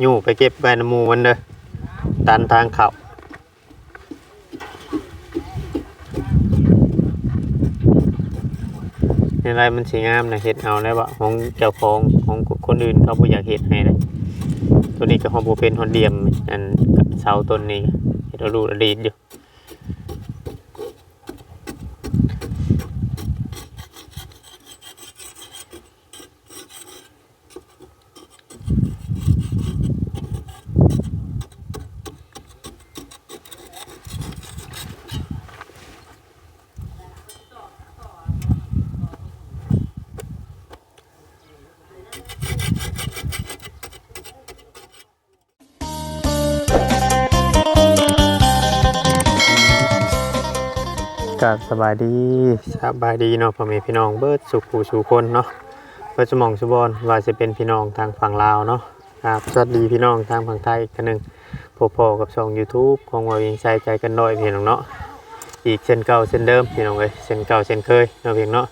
อยู่ไปเก็บใบน้ำหมูมันเด้อตันทางเขาในไรมันสีงามนะเห็ดเอาได้บ่ของเจ้าของของคนอื่นเขาบ่อยากเห็ดให้เลยตัวนี้ก็ของโบเป็นฮอนเดียมอันเสาต้นนี้เห็ดเอารูดอดีตอยู่ กับสบายดีสบายดีเนาะพ่อแม่พี่น้องเบิดสุขูสู่คนเนาะเบิดสมองสุบอนว่าจะเป็นพี่น้องทางฝั่งลาวเนาะครับสวัสดีพี่น้องทางฝั่งไทยอีกคนหนึ่งพบพอกับช่อง YouTube ของวาวิงใจใจกันหน้อยพี่น้องเนาะอีกเช่นเก่าเช่นเดิมพี่น้องเลยเช่นเก่าเช่นเคยเนาะเพียงเนาะ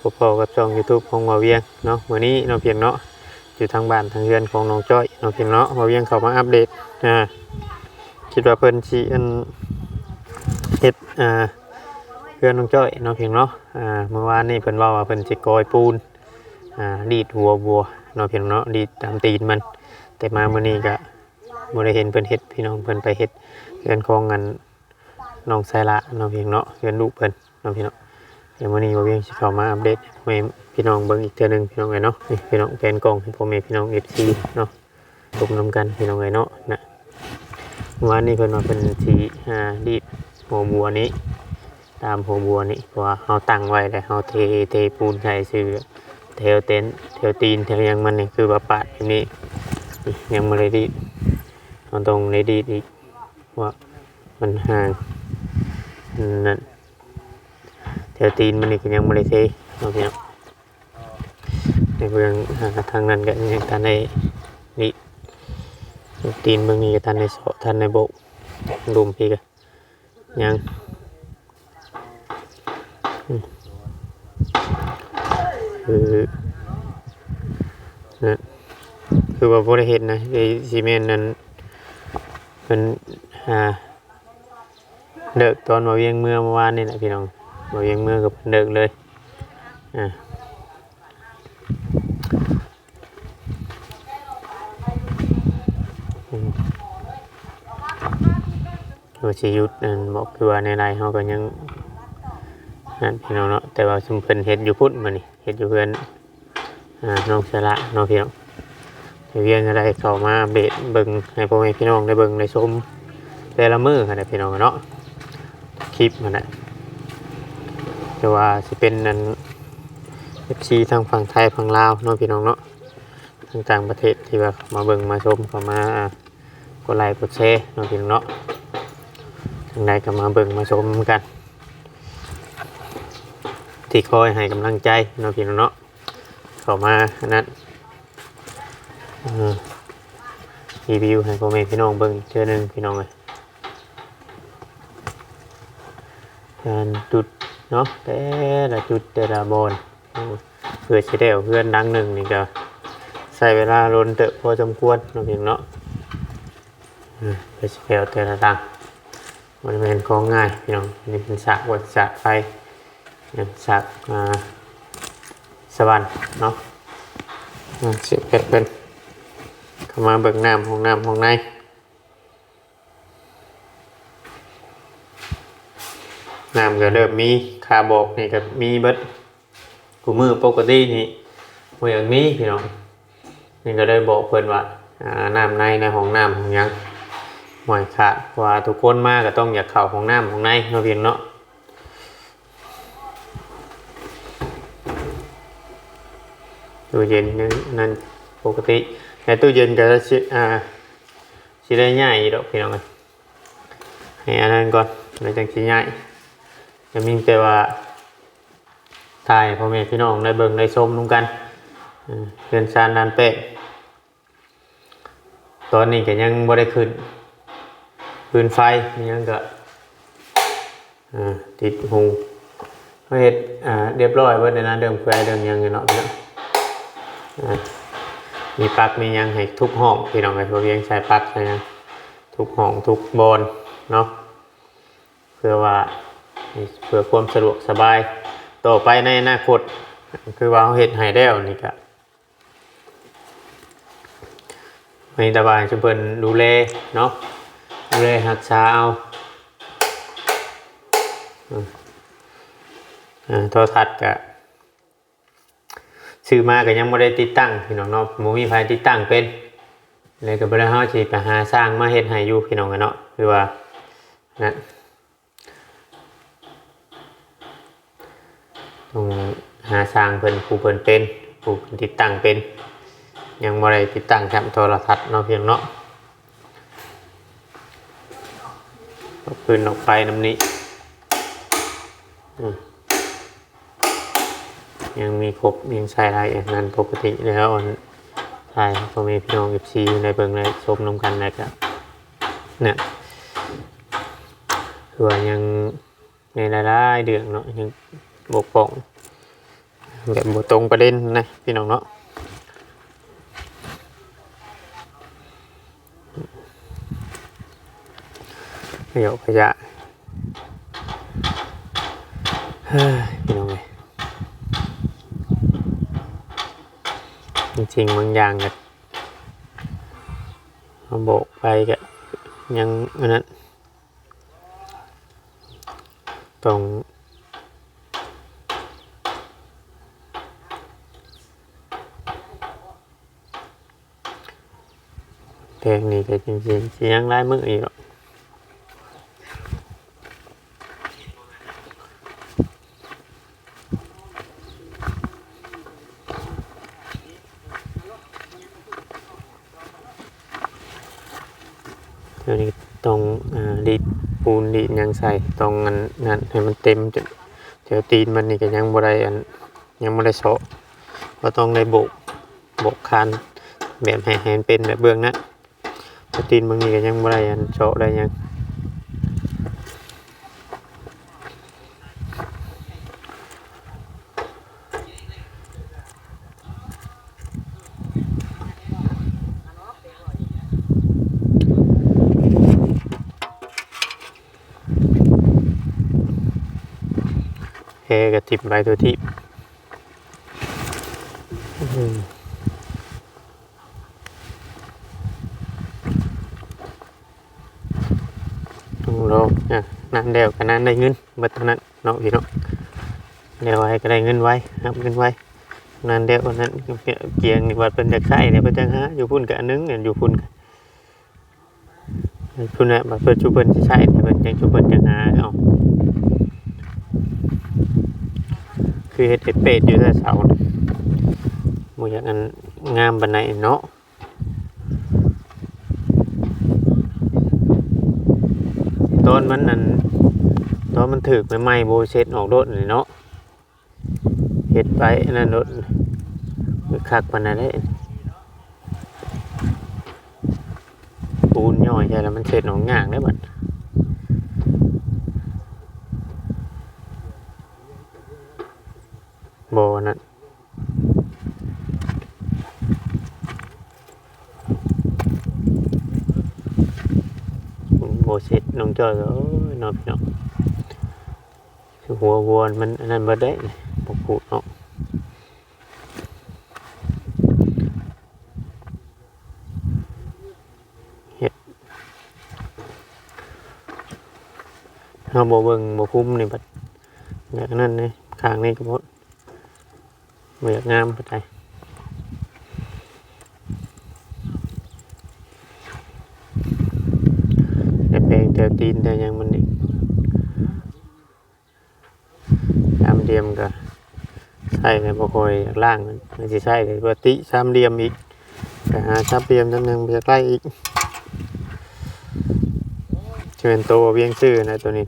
พบพอกับช่อง YouTube ของวาเวียงเนาะวันนี้เนาะเพียงเนาะอยู่ทางบ้านทางเรือนของน้องจ้อยเนาะเพียงเนาะวาเวียงเข้ามาอัปเดตอ่าคิดว่าเพิ่นสิอันเฮ็ดอ่า พื่อนน้องจ้อยน้องเพียงเนาะอ่าเมื่อวานนี่เพิ่นว่าว่าเพิ่นสิกอยปูนอ่าดีดหัวบัวน้องเพียงเนาะดีดตามตีนมัน แต่มามื้อนี้ก็บ่ได้เห็นเพิ่นเฮ็ดพี่น้องเพิ่นไปเฮ็ดเรือนของกันน้องไซละน้องเพียงเนาะเรือนลูกเพิ่นน้องพี่เนาะเดี๋ยวมื้อนี้บ่เวียงสิเข้ามาอัปเดตให้พี่น้องเบิ่งอีกเทื่อหนึงพี่น้องเอ้ยเนาะนี่พี่น้องแผนกล้องให้พ่อแม่พี่น้อง FC เนาะตกนํกันพี่น้องเอ้ยเนาะนะเมื่อวานนี้เพิ่นว่าเพิ่นสิอ่าดีดหัวบัวนี้ ตามหัวบัวนี่เพราะว่าเขาตั้งไว้แล้วเขาเทเทปูนใส่ซื้อเทวเต็นท์เทวตีนเทวยังมันนี่คือว่าปาดแบบนี้ยังไม่ได้ดีดเราต้องได้ดีดอีกว่ามันห่างนั่นเทวตีนมันนี่ก็ยังไม่ได้เทเอาเพียงในเบื้องทางนั้นก็ยังทันในนี่ตีนเบื้องนี้ก็ทันในโสทันในโบกดุมพี่ก็ยัง คือนะคือว่าบริเหตุนะไอซีเมนต์นั้นเป็นอ่าเลิกตอนมาเวียงเมื่อเมื่อวานนี่แหละพี่น้องมาเวียงเมื่อกับเลิกเลยอ่าอืมว่าชียุทธนั่นบอกคือว่าในไรเขาก็ยัง นั่นพี่น้องเนาะแต่ว่าชุมเพิ่นเฮ็ดอยู่พุ่นมานี่เฮ็ดอยู่เพื่อนอ่าน้องสละน้องพี่น้องเดี๋ยวเวียงอะไรเข้ามาเบตเบิ่งให้พ่อแม่พี่น้องได้เบิ่งได้ชมแต่ละมือกันนะพี่น้องเนาะคลิปมันนะแต่ว่าสิเป็นนั่น FC ทางฝั่งไทยฝั่งลาวเนาะพี่น้องเนาะทางต่างประเทศที่ว่ามาเบิ่งมาชมเข้ามาอ่ากดไลค์กดแชร์เนาะพี่น้องเนาะทางใดก็มาเบิ่งมาชมกัน ที่คอยให้กำลังใจเนาะพี่น้องเนาะเข้ามานั้นรีวิวให้พ่อแม่พี่น้องเบิ่งเทื่อหนึงพี่น้องเลยการจุดเนาะแต่ละจุดแต่ละบอนเพื่อสิได้เอาเพื่อนดังหนึ่งนี่ก็ใช้เวลาลนเตะพอสมควรเนาะพี่น้องเนาะเพื่อสิได้เอาแต่ละดังมันเป็นของง่ายพี่น้องนี่เป็นฉากวัดฉากไฟ อย่างจากอ่าสวรรค์เนาะสียบเพชรเป็นเข้ามาเบิกน้ำห้องน้ำห้องในน้ำก็เริ่มมีคาบอกนี่ก็มีเบิดกูมือปกตินี่มืออย่างนี้พี่น้องนี่ก็ได้บอกเพื่อนว่าน้ำในในห้องน้ำห้องยังหวยขาดเพราะว่าทุกคนมากก็ต้องอยากเข้าห้องน้ำห้องในเนาะเพียงเนาะ ตู้เย็นนั่นปกติแต่ตู้เย็นก็สิอ่าสิได้ง่ายอยู่ดอกพี่น้องเอ้ยให้อันนั้นก่อนแล้วจังสิง่ายจะมีแต่ว่าถ่ายพ่อแม่พี่น้องได้เบิ่งได้ชมนุ่กันเรือนซานลานเป็ดตอนนี้ก็ยังบ่ได้ขึ้นปืนไฟยังก็ติดหงเขาเฮ็ดเรียบร้อยเบิดในนั้นเดิมเฟื่อยเดิมยังอยู่เนาะพี่น้อง มีปลั๊กมียังให้ทุกห้องพี่น้องไอ้พวกเวียงใช้ปลั๊กใช่ยังทุกห้องทุกบนเนาะเพื่อว่าเพื่อความสะดวกสบาย ต่อไปในอนาคตคือว่าเขาเห็ดให้แล้วนี่ก็มีแตาบานชุมเพิ่นดูแลเนาะดูแลรักษาเอาอ่าโทรทัศน์ก็ ซื้อมาก็ยังไม่ได้ติดตั้งพี่น้องเนาะหมูมีไฟติดตั้งเป็นเลยก็บ่ได้เฮาสิไปหาสร้างมาเฮ็ดให้อยู่พี่น้องกันเนาะคือว่านะต้องหาสร้างเพิ่นผู้เพิ่นเป็นผู้เพิ่นติดตั้งเป็น ยังบ่ได้ติดตั้งครับโทรทัศน์เนาะเพียงเนาะเอาปืนออกไปน้ำนี้อืม ยังมีครบยังใช้ได้อันนั้นปกติแล้วอันใช่พ่อแม่พี่น้อง FC ในเบิ่งในชมนำกันนะครับเนี่ยคือว่ายังในรายได้เดืองเนาะยังบกพร่องแบบบตรงประเด็นนะพี่น้องเนาะเดี๋ยวขยะเฮ้ยพี่น้องเลย จริงบางอย่างก็เอาโบกไปก็ยังอันนั้นต้องเพลงนี้ก็จริงๆเสียงลายมืออีก เดี๋ยวนี้ต้องดีดปูนดีดยังใส่ต้องนั้นนั้นให้มันเต็มจนเดี๋ยวตีนมันนี่ก็ยังบ่ได้อันยังบ่ได้โซะก็ต้องได้โบกโบกคานแบบแห้ให้มันเป็นแบบเบื้องนะถ้าตีนบางนี้ก็ยังบ่ได้อันโซะได้ยัง ถิ่มไปตัวที่อืมต้องรออะนั่นเดียวกันนั้นได้เงินเบิดเท่านั้นเนาะพี่เนาะเดี๋ยวไว้ก็ได้เงินไว้ครับเงินไว้นั่นเดียวนั้นเกียงนี่ว่าเป็นเด็กไส้เนี่ยเพิ่นจังหาอยู่พุ่นกับอันนึงเนี่ยอยู่พุ่นกับพุ่นน่ะมาเพิ่นชูเพิ่นสิใช้เนี่ยเพิ่นจังชูเพิ่นจังหาเอา คือเฮ็ดให้เป็ดอยู่แต่เสาบ่อยากอันงามปานใดเนาะตอนมันนั่นตอนมันถึกใหม่ๆโบเช็ดออกรถนี่เนาะเฮ็ดไปอันนั่นรถมันคักปานนั้นเลยปูนย่อยใช่แล้วมันเช็ดออกง่างได้บัด โบนั่นโบเช็ดน้องจอยก็นอนพี่น้องคือหัววัวมันอันนั้นบ่ได้ปกปูเนาะเราบ่เบิ่งบ่คุ้มนี่บัดอย่างนั้นนี่ข้างนี้ก็ หมดบ่อยากงามปานใดแต่แปลงแต่ตีนแต่ยังมันนี่สามเหลี่ยมก็ใช่ก็บ่ค่อยล่างมันมันสิใช่ก็บ่ติสามเหลี่ยมอีกก็หาสามเหลี่ยมจังหนึงบ่อยากล่อีกจะเป็นตัวเวียงชื่อนะตัวนี้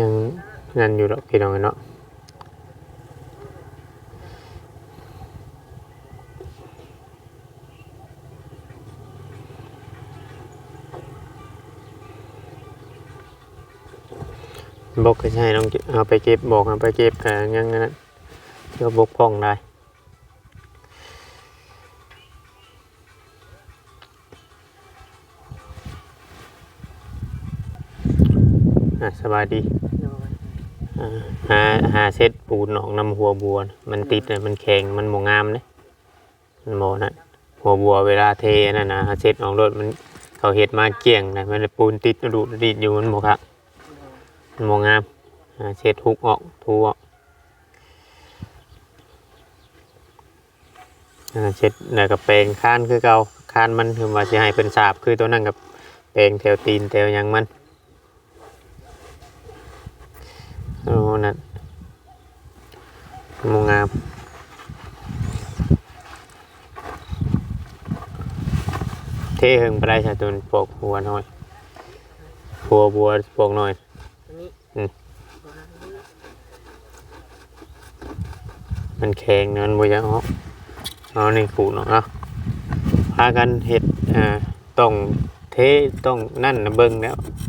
ยังนั่นอยู่ดอกพี่น้องเนาะบกก็ใช่น้องเก็บเอาไปเก็บบอกเอาไปเก็บแต่ยังนั้นเดี๋ยวบกพ่องได้อะสบายดี หาหาเซตปูนออกนำหัวบัวน่ะมันติดน่ะมันแข็งมันโมงามเลยมันโมนั่นหัวบัวเวลาเทนั่นนะหาเซตออกรถมันเขาเห็ดมาเกลี่ยงนะมันปูนติดดูดดีดอยู่มันโมครับมันโมงามหาเซตฮุกออกทูออกอ่าเช็ดแล้วก็แปรงค้านคือเก่าค้านมันคือว่าสิให้เป็นสาบคือตัวนั้นกับแปรงแถวตีนแถวหยังมัน โอ้นั่นมงงามเท่หึงไปได้ชาตุนปกหัวหน่อยหัวบัวปกหน่อยอันนี้อืมประมาณนี้มันแข็งเนินบัวยังเอาเอาในขูดเนาะเนาะพากันเห็ดอ่าต้องเทต้องนั่นนะเบิ้งแล้วอ่า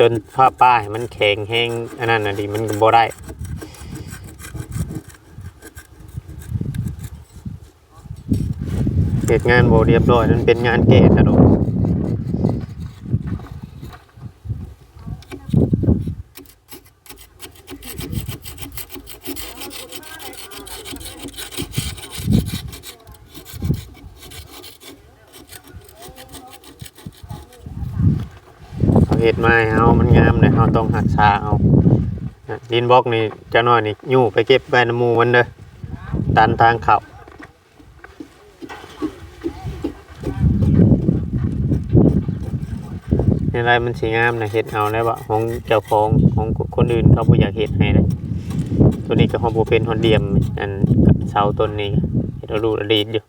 จนผ้าป้ายมันแข็งแห้งอันนั้นน่ะดิมันก็บ่ได้เหตุงานโบเรียบร้อยนั่นเป็นงานเกตนะลูกเอาเห็ดมาให้เอามันงามเลยเราต้องหักษาเอาอะ ดินบล็อกนี่เจะน้อยนี่ยู่ไปเก็บใบน้ำหมูมันเด้อตันทางเขาในไรมันสีงามนะเห็ดเอาได้บ่ของเจ้าของของคนอื่นเขาบ่อยากเห็ดให้เลยตัวนี้ก็ของบ่เป็นฮอนเดียมอันเสาต้นนี้เห็ดเอารูดอดีตอยู่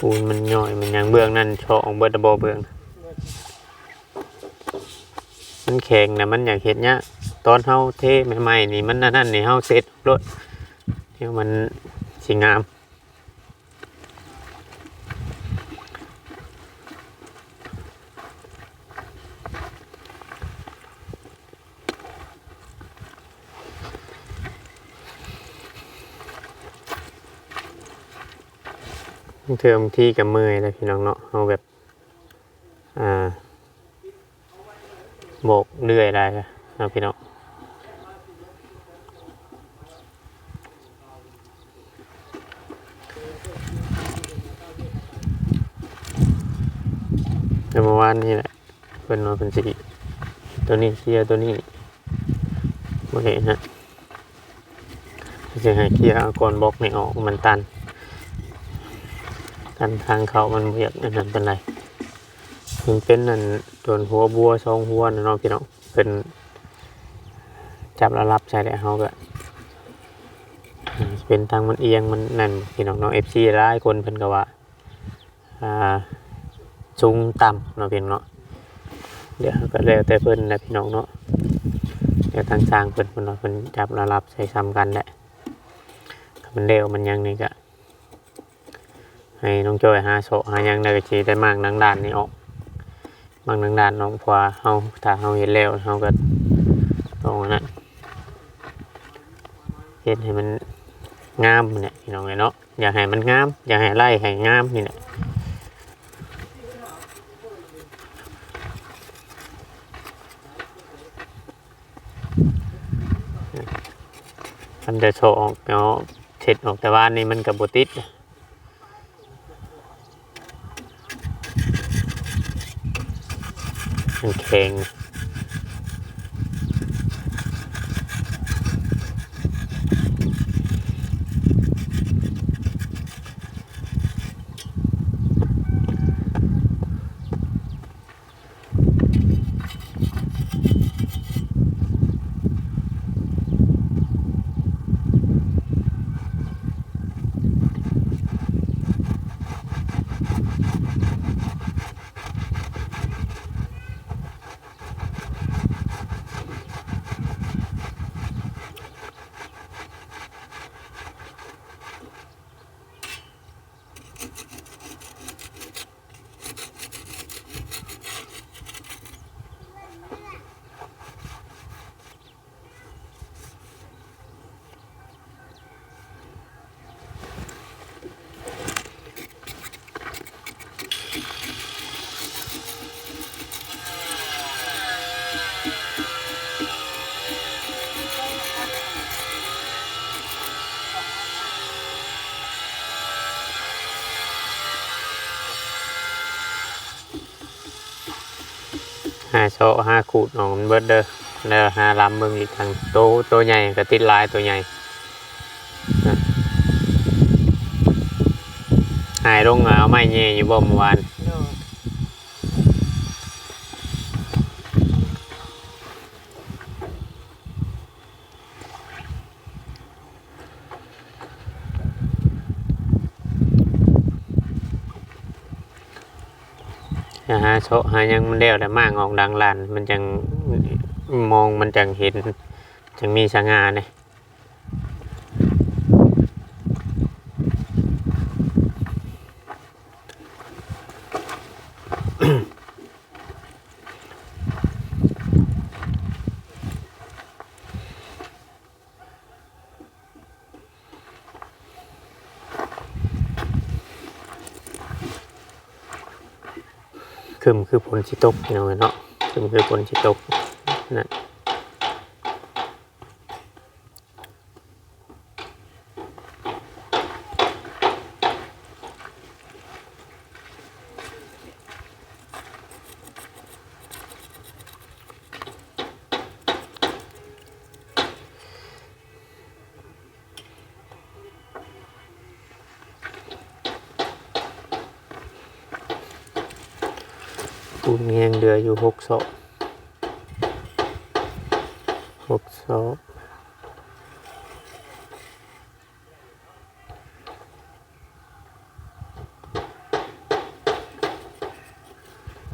ปูนมันย่อยมันยังเบื้องนั่นช อของเบิดดบเบืองมันแข็งนะมันอยากเห็ดเนี้ยตอนเฮาเทใหม่ๆนี่มันนั่นนี่เฮาเสร็จรถเดี๋ยวมันสิงามเทอมที่กับมือเลยพี่น้องเนาะเอาแบบ อ่าโบก เลื่อยได้ครับเอาพี่น้องแต่เมื่อวานนี่แหละเป็นนอนเป็นสีตัวนี้เคลียร์ตัวนี้โอเคฮะจะให้เคลียร์เอาก่อนบล็อกไม่ออกมันตันกันทางเขามันเบียกอันนั้นเป็นไร มันเป็นนั่นโดนหัวบัวสองหัวนะเนาะพี่น้องเป็นจับระลับใช่แล้เขาก็อ่าเป็นทางมันเอียงมันนั่นพี่น้องเนาะเอฟซีร้ายคนเพิ่นก็ว่าอ่าสูงต่ำเนาะพี่น้องเนาะเดี๋ยวก็แล้วแต่เพิ่นนะพี่น้องเนาะเดี๋ยวทางสร้างเพิ่นเพิ่นเนาะเพิ่นจับระลับใส่ซ้ำกันแหละมันเร็วมันยังนี่ก็ให้น้องโจ้ยหาโซหายังได้ก็สิได้มากนังด้านนี้ออก มากนังด้านน้องพวาเฮาถ้าเฮาเห็นแล้วเฮาก็ตรงนั้นเฮ็ดให้มันงามเนี่ยพี่น้องเอ้เนาะอยากให้มันงาม อยากให้ไล่ให้งามนี่แหละมันจะโชว์ออกเนาะเสร็จออกแต่ว่านี่มันกับบติด มั โซะห้าขูดของเบิดเด้อแล้อหาลำเบิ่งอีกทางโตวตัวใหญ่ก็ติดลายตัวใหญ่หายลงเอาไม้แย่อยู่บ่เมื่อวาน หาโซหายังมันเดียวแต่มากออกดังลานมันจังมองมันจังเห็นจังมีสง่าเนี่ย คือผลสิตกพี่น้องเนาะคึมคือผลสิตกนั่น ปูนยังเหลืออยู่หกศพหกศพ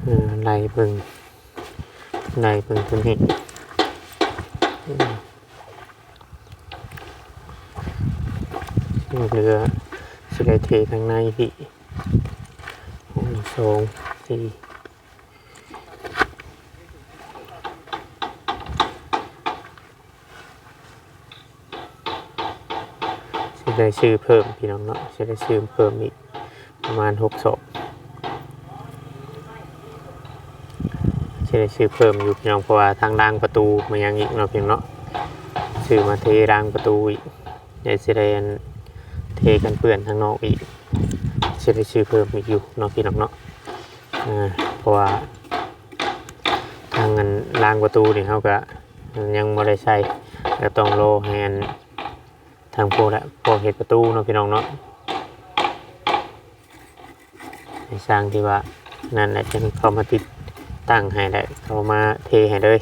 เออไล่เบิงไล่เบิงตัวนี้อืมเหลือสิได้เทข้างในพี่หนึ่งสองสี่ ได้ซื้อเพิ่มพี่น้องเนาะสิได้ซื้อเพิ่มอีกประมาณหกศพสิได้ซื้อเพิ่มอยู่พี่น้องเพราะว่าทางรางประตูมันยังอีกเนาะพี่น้องเนาะซื้อมาเทรางประตูอีกเดี๋ยวสิได้อันเทกันเปื่อนทางนอกอีกสิได้ซื้อเพิ่มอีกอยู่เนาะพี่น้องเนาะเพราะว่าทางอันรางประตูนี่เขาก็ยังไม่ได้ใช้ก็ต้องรอให้อัน ทางพวกและพวกเห็ดประตูเนาะพี่น้องเนาะให้สร้างที่ว่านั่นแหละจะเขามาติดตั้งให้ได้เขามาเทให้เลย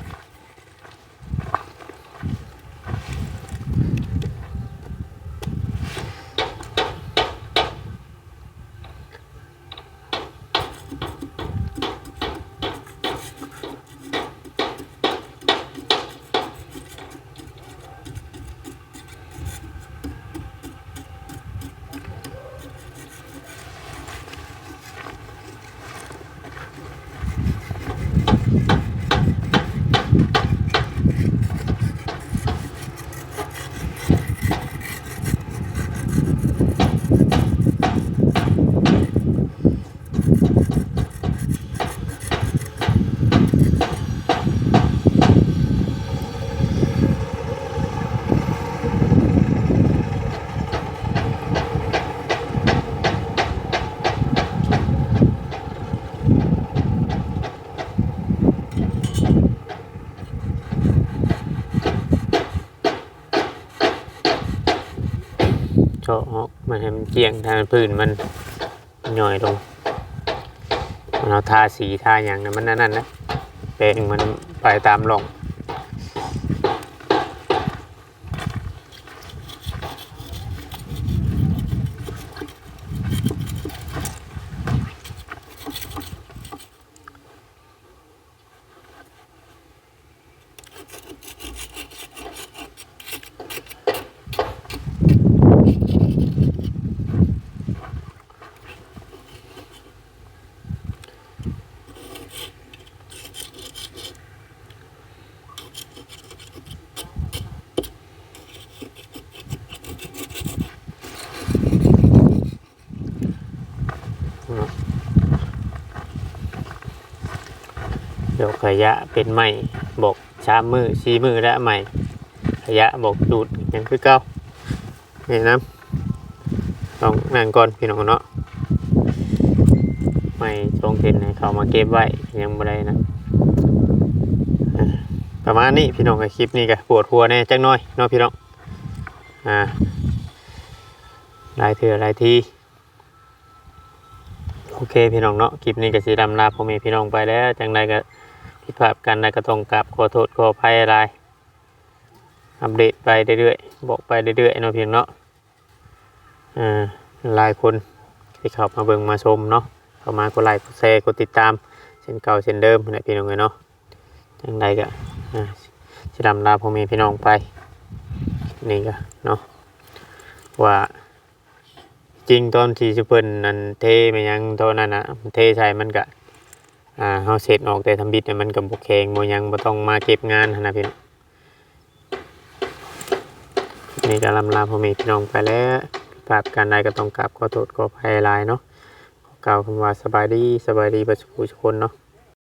มาให้มันเจียงทางพื้นมันหน่อยลงมันเอาทาสีทาอย่างนั้นมันนั่นนั่นนะแปลงมันไปตามร่อง ดี๋ยวขยะเป็นไม้บอกชามมือชีมือและใหม่ขยะบอกดูดอย่างคือเก้าเนี่นะต้องนั่งก่อนพี่น้องเนาะไม่ตรงเห็นให้เขามาเก็บไว้ยังไม่ได้นะประมาณนี้พี่น้องกับคลิปนี้ก็ปวดหัวแน่จักหน่อยเนาะพี่น้องอ่าลายเถื่อลายทีโอเคพี่น้องเนาะคลิปนี้ก็สีดำลาพ่อแม่พี่น้องไปแล้วจังใดก็ ผิดพลาดกันใดก็ต้องกราบขอโทษขออภัยอะไรอัปเดตไปเรื่อยๆบอกไปเรื่อยๆเนาะพี่น้องเนาะอ่าหลายคนที่เข้ามาเบิ่งมาชมเนาะเข้ามากดไลค์กดแชร์กดติดตามเช่นเก่าเช่นเดิมนะพี่น้องเนาะจังใดก็อ่าสิดำลาพ่อแม่พี่น้องไปนี่ก็เนาะว่าจริงตอนที่สิเพิ่นนั่นเทไปยังตอนนั้นน่ะเทใส่มันก็ อ่าเฮาเสร็จออกแต่ทำบิดเนี่ยมันก็บ่แข็งบ่ยังบ่ต้องมาเก็บงานหั้นนะพี่น้องนี่ก็ลำลาพ่อแม่พี่น้องไปแล้วกราบการใดก็ต้องกราบขอโทษขออภัยหลายเนาะขอกล่าวคำว่าสบายดีสบายดีประชาชนเนาะ